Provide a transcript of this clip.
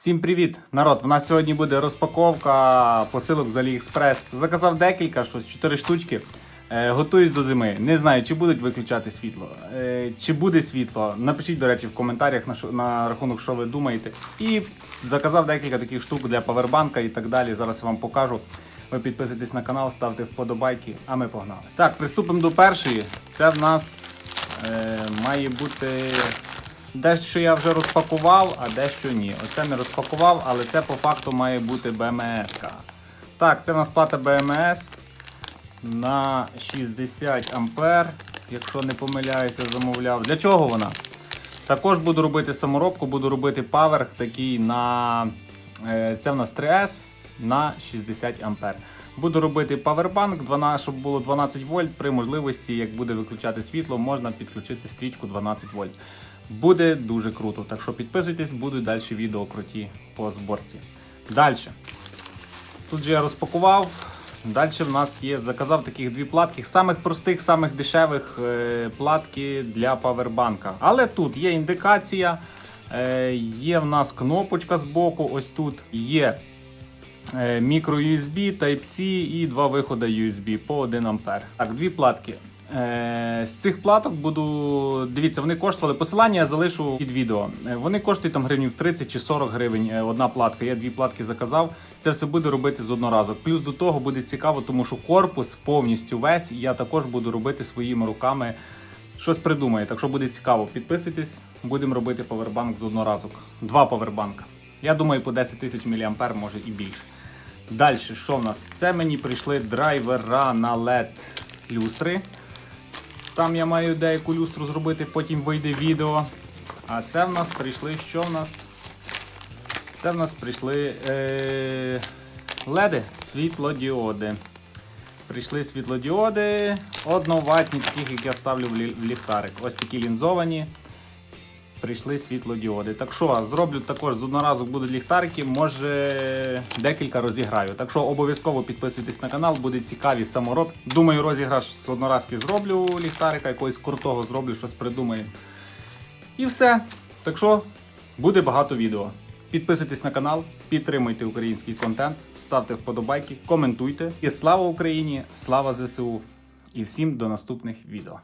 Всім привіт, народ! У нас сьогодні буде розпаковка посилок з AliExpress. Заказав декілька, щось 4 штучки. Е, готуюсь до зими. Не знаю, чи будуть виключати світло, е, чи буде світло. Напишіть, до речі, в коментарях на, що- на рахунок, що ви думаєте. І заказав декілька таких штук для павербанка і так далі. Зараз я вам покажу. Ви підписуйтесь на канал, ставте вподобайки, а ми погнали. Так, приступимо до першої. Це в нас е, має бути Дещо я вже розпакував, а дещо ні. Оце не розпакував, але це по факту має бути БМС. Так, це в нас плата БМС на 60 ампер. Якщо не помиляюся, замовляв. Для чого вона? Також буду робити саморобку, буду робити паверх такий на. е, Це в нас 3С на 60 ампер. Буду робити павербанк, 12, щоб було 12 вольт. При можливості, як буде виключати світло, можна підключити стрічку 12 вольт. Буде дуже круто. Так що підписуйтесь, будуть далі відео круті по зборці. Далі. Тут же я розпакував. Далі в нас є, заказав таких дві платки, самих простих, самих дешевих е, платки для павербанка. Але тут є індикація, е, є в нас кнопочка з боку, ось тут є е, мікро USB, Type-C і два виходи USB по 1 А. Так, дві платки. Е, з цих платок буду. Дивіться, вони коштували. Посилання я залишу під відео. Е, Вони коштують там гривнів 30 чи 40 гривень е, одна платка. Я дві платки заказав. Це все буде робити з одноразок. Плюс до того буде цікаво, тому що корпус повністю весь. Я також буду робити своїми руками. Щось придумає. Так що буде цікаво. Підписуйтесь, будемо робити павербанк з одноразок. Два павербанка. Я думаю, по 10 тисяч мА, може і більше. Далі, що в нас? Це мені прийшли драйвера на LED люстри. Там я маю деяку люстру зробити, потім вийде відео. А це в нас прийшли, що в нас? Це в нас прийшли е, леди, світлодіоди. Прийшли світлодіоди, одноватні, таких, як я ставлю в лі- в ліхтарик. Ось такі лінзовані. Прийшли світлодіоди. Так що, зроблю також з одноразок будуть ліхтарики, може декілька розіграю. Так що обов'язково підписуйтесь на канал, буде цікаві самороб. Думаю, розіграш з одноразки зроблю ліхтарика, якогось крутого зроблю, щось придумаю. І все. Так що буде багато відео. Підписуйтесь на канал, підтримуйте український контент, ставте вподобайки, коментуйте. І слава Україні! Слава ЗСУ! І всім до наступних відео.